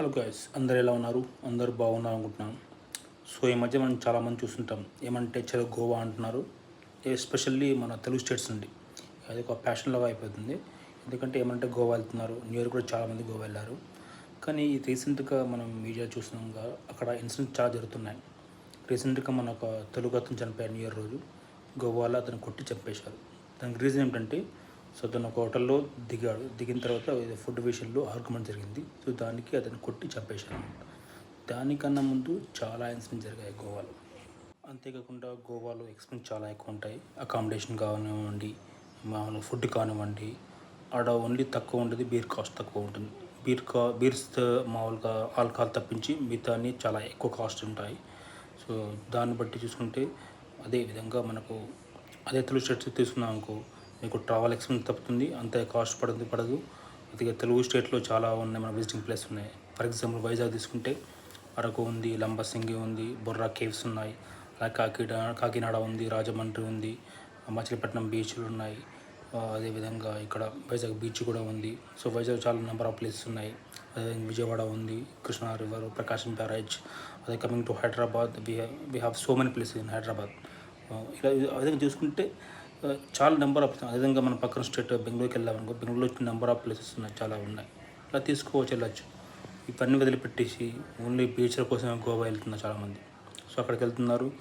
Hello guys అందరు ఎలా ఉన్నారు? అందరు బాగున్నారు అనుకుంటున్నాను సో ఈ మధ్య మనం చాలామంది చూస్తుంటాం. ఏమంటే చలో గోవా అంటున్నారు. ఎస్పెషల్లీ మన తెలుగు స్టేట్స్ నుండి. అది ఒక ప్యాషన్ లాగా అయిపోతుంది. ఎందుకంటే ఏమంటే గోవా వెళ్తున్నారు. న్యూ ఇయర్ కూడా చాలామంది గోవా వెళ్ళారు. కానీ రీసెంట్గా మనం మీడియా చూసినాక అక్కడ ఇన్సిడెంట్స్ చాలా జరుగుతున్నాయి. రీసెంట్గా మన ఒక తెలుగు అతను చనిపోయారు న్యూ ఇయర్ రోజు. గోవాలో అతను కొట్టి చంపేశారు. దానికి రీజన్ ఏంటంటే సో అతను ఒక హోటల్లో దిగాడు. దిగిన తర్వాత ఫుడ్ విషయంలో ఆర్గ్యుమెంట్ జరిగింది. సో దానికి అతను కొట్టి చంపేశారు దానికన్నా ముందు చాలా ఇన్సిడెంట్స్ జరిగాయి గోవాలో. అంతేకాకుండా గోవాలో ఎక్స్పెన్స్ చాలా ఎక్కువ ఉంటాయి. అకామిడేషన్ కానివ్వండి మామూలు ఫుడ్ కానివ్వండి ఆడ ఓన్లీ తక్కువ ఉంటుంది బీర్ కాస్ట్ తక్కువ ఉంటుంది. బీర్ కా బీర్స్ మామూలుగా ఆల్కహాల్ తప్పించి మిగతాన్ని చాలా ఎక్కువ కాస్ట్ ఉంటాయి. సో దాన్ని బట్టి చూసుకుంటే అదే విధంగా మనకు అదే తెలుగు షర్ట్స్ తీసుకున్నాం అనుకో మీకు ట్రావెల్ ఎక్స్పెన్స్ తప్పుతుంది అంతే కాస్ట్ పడదు పడదు. అదే తెలుగు స్టేట్లో చాలా ఉన్నాయి మన విజిటింగ్ ప్లేస్ ఉన్నాయి. ఫర్ ఎగ్జాంపుల్ వైజాగ్ తీసుకుంటే అరకు ఉంది లంబసింగి ఉంది బొర్రా కేవ్స్ ఉన్నాయి. అలాగే కాకినా కాకినాడ ఉంది రాజమండ్రి ఉంది మచిలీపట్నం బీచ్లు ఉన్నాయి. అదేవిధంగా ఇక్కడ వైజాగ్ బీచ్ కూడా ఉంది. సో వైజాగ్ చాలా నెంబర్ ఆఫ్ ప్లేసెస్ ఉన్నాయి. అదే విజయవాడ ఉంది కృష్ణా రివర్ ప్రకాశం బ్యారేజ్ అదే coming to Hyderabad we have so many places in Hyderabad. ఇలా అదే చూసుకుంటే Uh, చాలా నెంబర్ ఆఫ్ అదేవిధంగా మన పక్కన స్టేట్ బెంగళూరుకి వెళ్ళామనుకో బెంగళూరులో నెంబర్ ఆఫ్ ప్లేసెస్ ఉన్నాయి చాలా ఉన్నాయి. అలా తీసుకోవచ్చు వెళ్ళచ్చు. ఇవన్నీ వదిలిపెట్టేసి ఓన్లీ బీచ్ల కోసం గోవా వెళ్తున్నారు చాలామంది. సో అక్కడికి వెళ్తున్నారు.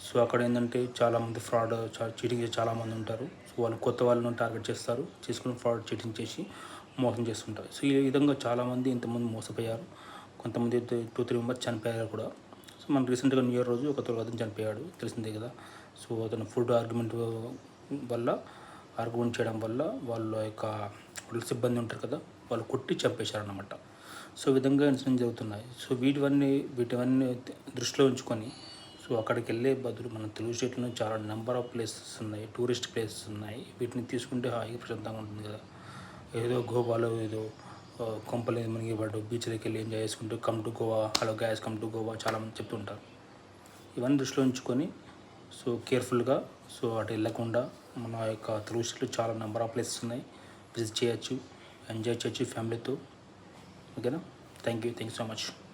సో అక్కడ ఏంటంటే చాలామంది ఫ్రాడ్ చీటింగ్ చేసి చాలామంది ఉంటారు. సో వాళ్ళు కొత్త వాళ్ళను టార్గెట్ చేస్తారు. చేసుకుని ఫ్రాడ్ చీటింగ్ చేసి మోసం చేస్తుంటారు. సో ఈ విధంగా చాలామంది ఇంతమంది మోసపోయారు. కొంతమంది టూ త్రీ మెంబర్స్ చనిపోయారు కూడా. సో మన రీసెంట్గా న్యూ ఇయర్ రోజు ఒక తొలి అతను చనిపోయాడు. తెలిసిందే కదా. సో అతను ఫుడ్ ఆర్గ్యుమెంట్ వల్ల ఆర్గ్యుమెంట్ చేయడం వల్ల వాళ్ళ యొక్క సిబ్బంది ఉంటారు కదా వాళ్ళు కొట్టి చంపేశారన్నమాట. సో ఈ విధంగా ఇన్సిడెంట్ జరుగుతున్నాయి. సో వీటివన్నీ వీటివన్నీ దృష్టిలో ఉంచుకొని సో అక్కడికి వెళ్ళే బదులు మన తెలుగు స్టేట్లో చాలా నెంబర్ ఆఫ్ ప్లేసెస్ ఉన్నాయి టూరిస్ట్ ప్లేసెస్ ఉన్నాయి. వీటిని తీసుకుంటే హాయిగా ప్రశాంతంగా ఉంటుంది కదా. ఏదో గోవాలో ఏదో కొంపలు మునిగిపడ్డు బీచ్లోకి వెళ్ళి ఎంజాయ్ చేసుకుంటూ come to Goa hello guys come to Goa చాలామంది చెప్తుంటారు. ఇవన్నీ దృష్టిలో ఉంచుకొని సో కేర్ఫుల్గా సో అటు వెళ్ళకుండా మన యొక్క తెలుగు చాలా నెంబర్ ఆఫ్ ప్లేసెస్ ఉన్నాయి. విజిట్ చేయొచ్చు ఎంజాయ్ చేయొచ్చు ఫ్యామిలీతో. ఓకేనా? Thank you thank you so much.